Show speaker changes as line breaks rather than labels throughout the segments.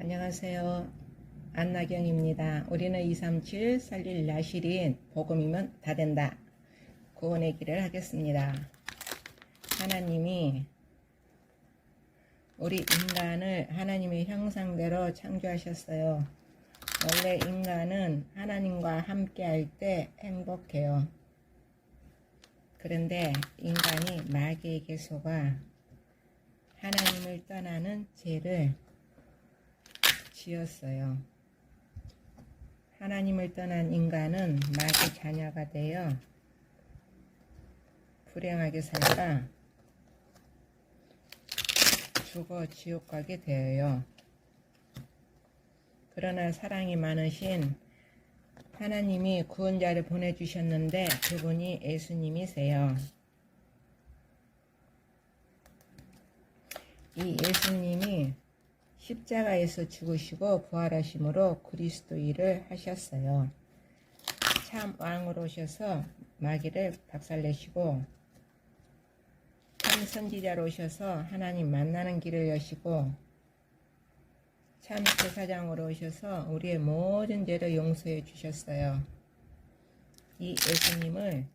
안녕하세요. 안나경입니다. 우리는 237 살릴 나실인 복음이면 다 된다. 구원의 길을 하겠습니다. 하나님이 우리 인간을 하나님의 형상대로 창조하셨어요. 원래 인간은 하나님과 함께 할 때 행복해요. 그런데 인간이 마귀에게 속아 하나님을 떠나는 죄를 지었어요. 하나님을 떠난 인간은 마귀 자녀가 되어 불행하게 살다 죽어 지옥 가게 되어요. 그러나 사랑이 많으신 하나님이 구원자를 보내주셨는데 그분이 예수님이세요. 이 예수님이 십자가에서 죽으시고 부활하심으로 그리스도 일을 하셨어요. 참 왕으로 오셔서 마귀를 박살내시고 참 선지자로 오셔서 하나님 만나는 길을 여시고 참 제사장으로 오셔서 우리의 모든 죄를 용서해 주셨어요. 이 예수님을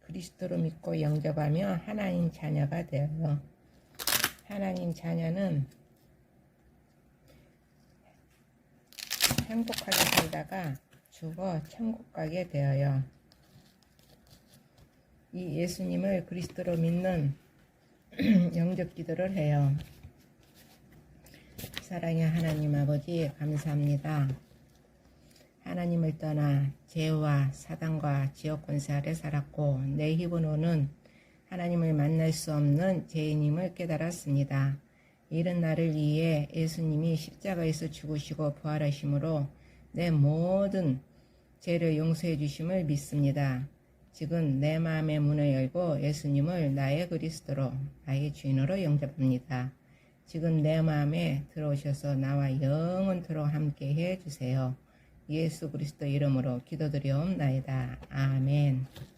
그리스도로 믿고 영접하며 하나님 자녀가 되어요. 하나님 자녀는 행복하게 살다가 죽어 천국 가게 되어요. 이 예수님을 그리스도로 믿는 영접 기도를 해요. 사랑의 하나님 아버지 감사합니다. 하나님을 떠나 죄와 사단과 지옥 권세 아래 살았고 내 힘으로는 하나님을 만날 수 없는 죄인임을 깨달았습니다. 이런 나를 위해 예수님이 십자가에서 죽으시고 부활하심으로 내 모든 죄를 용서해 주심을 믿습니다. 지금 내 마음의 문을 열고 예수님을 나의 그리스도로 나의 주인으로 영접합니다. 지금 내 마음에 들어오셔서 나와 영원토록 함께 해 주세요. 예수 그리스도 이름으로 기도드리옵나이다. 아멘.